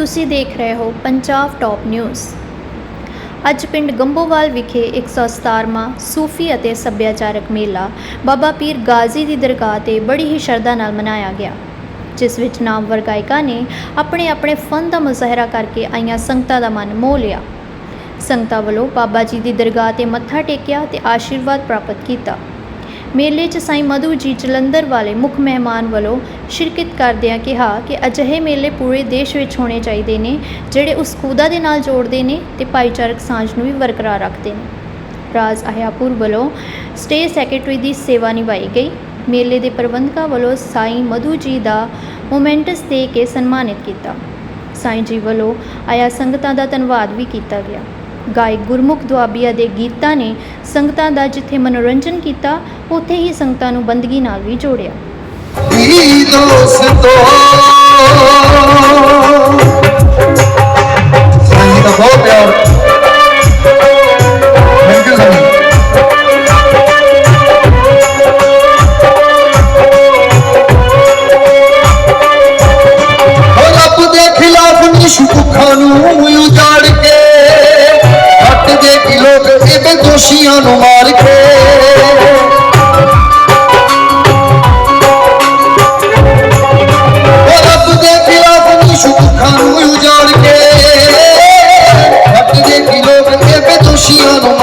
ਤੁਸੀਂ ਦੇਖ ਰਹੇ ਹੋ ਪੰਜਾਬ ਟਾਪ ਨਿਊਜ਼ ਅੱਜ ਪਿੰਡ ਗੰਬੋਵਾਲ ਵਿਖੇ 117ਵਾਂ ਸੂਫੀ ਅਤੇ ਸੱਭਿਆਚਾਰਕ ਮੇਲਾ ਬਾਬਾ ਪੀਰ ਗਾਜ਼ੀ ਦੀ ਦਰਗਾਹ ਤੇ ਬੜੀ ਹੀ ਸ਼ਰਧਾ ਨਾਲ ਮਨਾਇਆ ਗਿਆ, ਜਿਸ ਵਿੱਚ ਨਾਮਵਰ ਗਾਇਕਾਂ ਨੇ ਆਪਣੇ ਆਪਣੇ ਫਨ ਦਾ ਮੁਜ਼ਾਹਰਾ ਕਰਕੇ ਆਈਆਂ ਸੰਗਤਾਂ ਦਾ ਮਨ ਮੋਹ ਲਿਆ। ਸੰਗਤਾਂ ਵੱਲੋਂ ਬਾਬਾ ਜੀ ਦੀ ਦਰਗਾਹ ਤੇ ਮੱਥਾ ਟੇਕਿਆ ਤੇ ਆਸ਼ੀਰਵਾਦ ਪ੍ਰਾਪਤ ਕੀਤਾ। ਮੇਲੇ 'ਚ ਸਾਈਂ ਮਧੂ ਜੀ ਜਲੰਧਰ ਵਾਲੇ ਮੁੱਖ ਮਹਿਮਾਨ ਵੱਲੋਂ ਸ਼ਿਰਕਤ ਕਰਦਿਆਂ ਕਿਹਾ ਕਿ ਅਜਿਹੇ ਮੇਲੇ ਪੂਰੇ ਦੇਸ਼ ਵਿੱਚ ਹੋਣੇ ਚਾਹੀਦੇ ਨੇ, ਜਿਹੜੇ ਉਸ ਖੁਦਾ ਦੇ ਨਾਲ ਜੋੜਦੇ ਨੇ ਤੇ ਭਾਈਚਾਰਕ ਸਾਂਝ ਨੂੰ ਵੀ ਬਰਕਰਾਰ ਰੱਖਦੇ ਨੇ। ਰਾਜ ਅਹਿਆਪੁਰ ਵੱਲੋਂ ਸਟੇ ਸੈਕਟਰੀ ਦੀ ਸੇਵਾ ਨਿਭਾਈ ਗਈ। ਮੇਲੇ ਦੇ ਪ੍ਰਬੰਧਕਾਂ ਵੱਲੋਂ ਸਾਈਂ ਮਧੂ ਜੀ ਦਾ ਮੋਮੈਂਟਸ ਦੇ ਕੇ ਸਨਮਾਨਿਤ ਕੀਤਾ। ਸਾਈਂ ਜੀ ਵੱਲੋਂ ਆਇਆ ਸੰਗਤਾਂ ਦਾ ਧੰਨਵਾਦ ਵੀ ਕੀਤਾ ਗਿਆ। ਗਾਇਕ ਗੁਰਮੁਖ ਦੁਆਬੀਆ ਦੇ ਗੀਤਾਂ ਨੇ ਸੰਗਤਾਂ ਦਾ ਜਿੱਥੇ ਮਨੋਰੰਜਨ ਕੀਤਾ ਉੱਥੇ ਹੀ ਸੰਗਤਾਂ ਨੂੰ ਬੰਦਗੀ ਨਾਲ ਵੀ ਜੋੜਿਆ। ਦੋਸਤੋ ਬਹੁਤ ਪਿਆਰ। ਥੈਂਕ ਯੂ ਹੋ ਰੱਬ ਦੇ ਖਿਲਾਫ ਨਿਸ਼ੂ ਭੁੱਖਾਂ ਨੂੰ ਦੋਸ਼ੀਆਂ ਨੂੰ ਮਾਰ ਕੇ। ਉਹ ਰੱਬ ਦੇ ਖਿਲਾਫ ਨਿਸ਼ੂ ਭੁੱਖਾਂ ਨੂੰ ਉਜਾੜ ਕੇ। ਹੱਟ ਦੇ ਕੀ ਲੋਕ ਇਹ ਬੇਦੋਸ਼ੀਆਂ ਨੂੰ